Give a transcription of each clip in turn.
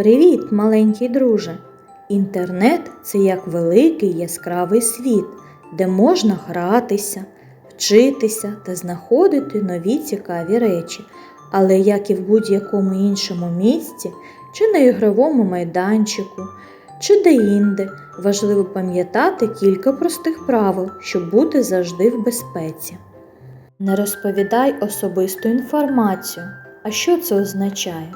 Привіт, маленький друже! Інтернет це як великий яскравий світ, де можна гратися, вчитися та знаходити нові цікаві речі. Але як і в будь-якому іншому місці, чи на ігровому майданчику, чи де-інде, важливо пам'ятати кілька простих правил, щоб бути завжди в безпеці. Не розповідай особисту інформацію. А що це означає?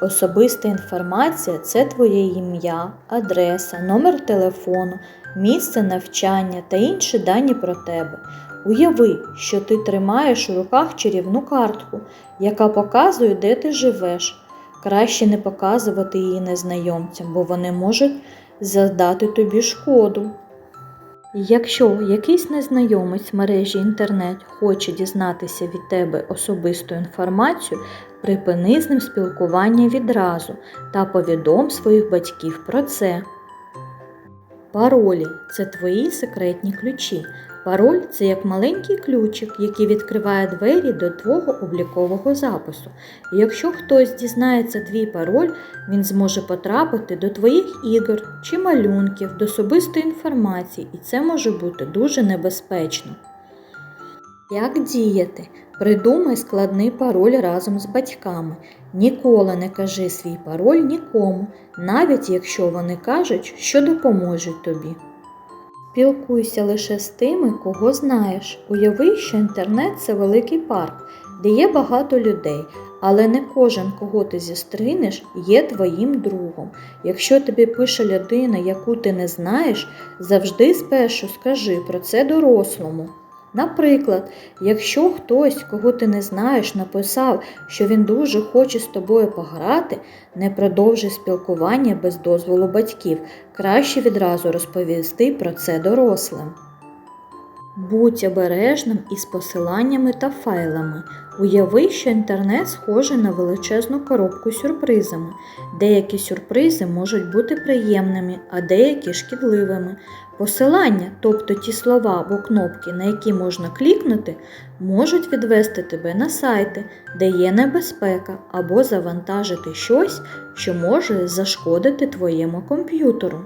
Особиста інформація це твоє ім'я, адреса, номер телефону, місце навчання та інші дані про тебе. Уяви, що ти тримаєш у руках чарівну картку, яка показує, де ти живеш. Краще не показувати її незнайомцям, бо вони можуть завдати тобі шкоду. Якщо якийсь незнайомець мережі інтернет хоче дізнатися від тебе особисту інформацію, припини з ним спілкування відразу та повідом своїх батьків про це. Паролі це твої секретні ключі. Пароль це як маленький ключик, який відкриває двері до твого облікового запису. І якщо хтось дізнається твій пароль, він зможе потрапити до твоїх ігор чи малюнків, до особистої інформації, і це може бути дуже небезпечно. Як діяти? Придумай складний пароль разом з батьками. Ніколи не кажи свій пароль нікому, навіть якщо вони кажуть, що допоможуть тобі. Спілкуйся лише з тими, кого знаєш. Уяви, що інтернет це великий парк, де є багато людей, але не кожен, кого ти зустрінеш, є твоїм другом. Якщо тобі пише людина, яку ти не знаєш, завжди спершу скажи про це дорослому. Наприклад, якщо хтось, кого ти не знаєш, написав, що він дуже хоче з тобою пограти, не продовжуй спілкування без дозволу батьків. Краще відразу розповісти про це дорослим. Будь обережним із посиланнями та файлами. Уяви, що інтернет схожий на величезну коробку сюрпризами. Деякі сюрпризи можуть бути приємними, а деякі шкідливими. Посилання, тобто ті слова або кнопки, на які можна клікнути, можуть відвести тебе на сайти, де є небезпека, або завантажити щось, що може зашкодити твоєму комп'ютеру.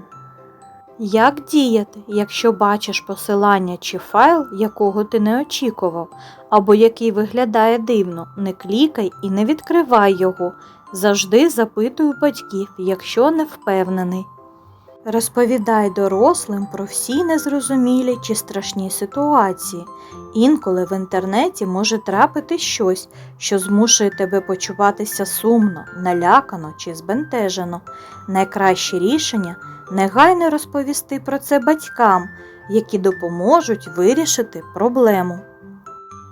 Як діяти, якщо бачиш посилання чи файл, якого ти не очікував, або який виглядає дивно, не клікай і не відкривай його. Завжди запитуй у батьків, якщо не впевнений. Розповідай дорослим про всі незрозумілі чи страшні ситуації. Інколи в інтернеті може трапити щось, що змушує тебе почуватися сумно, налякано чи збентежено. Найкраще рішення негайно розповісти про це батькам, які допоможуть вирішити проблему.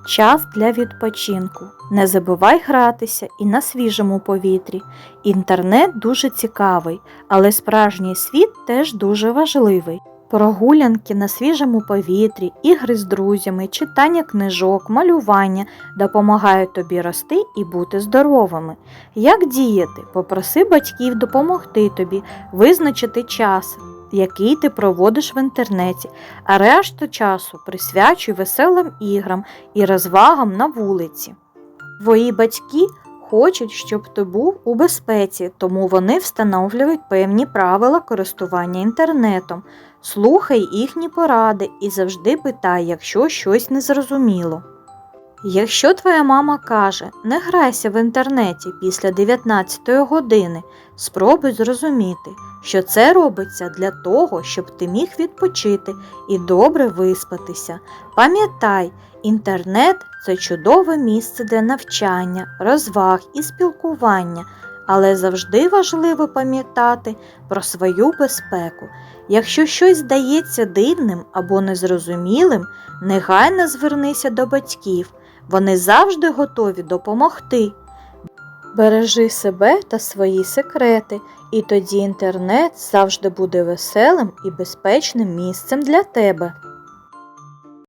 Час для відпочинку. Не забувай гратися і на свіжому повітрі. Інтернет дуже цікавий, але справжній світ теж дуже важливий. Прогулянки на свіжому повітрі, ігри з друзями, читання книжок, малювання допомагають тобі рости і бути здоровими. Як діяти? Попроси батьків допомогти тобі визначити час, який ти проводиш в інтернеті, а решту часу присвячуй веселим іграм і розвагам на вулиці. Твої батьки хочуть, щоб ти був у безпеці, тому вони встановлюють певні правила користування інтернетом. Слухай їхні поради і завжди питай, якщо щось незрозуміло. Якщо твоя мама каже, не грайся в інтернеті після 19 години, спробуй зрозуміти, що це робиться для того, щоб ти міг відпочити і добре виспатися. Пам'ятай, інтернет це чудове місце для навчання, розваг і спілкування, але завжди важливо пам'ятати про свою безпеку. Якщо щось здається дивним або незрозумілим, негайно звернися до батьків. Вони завжди готові допомогти. Бережи себе та свої секрети, і тоді інтернет завжди буде веселим і безпечним місцем для тебе.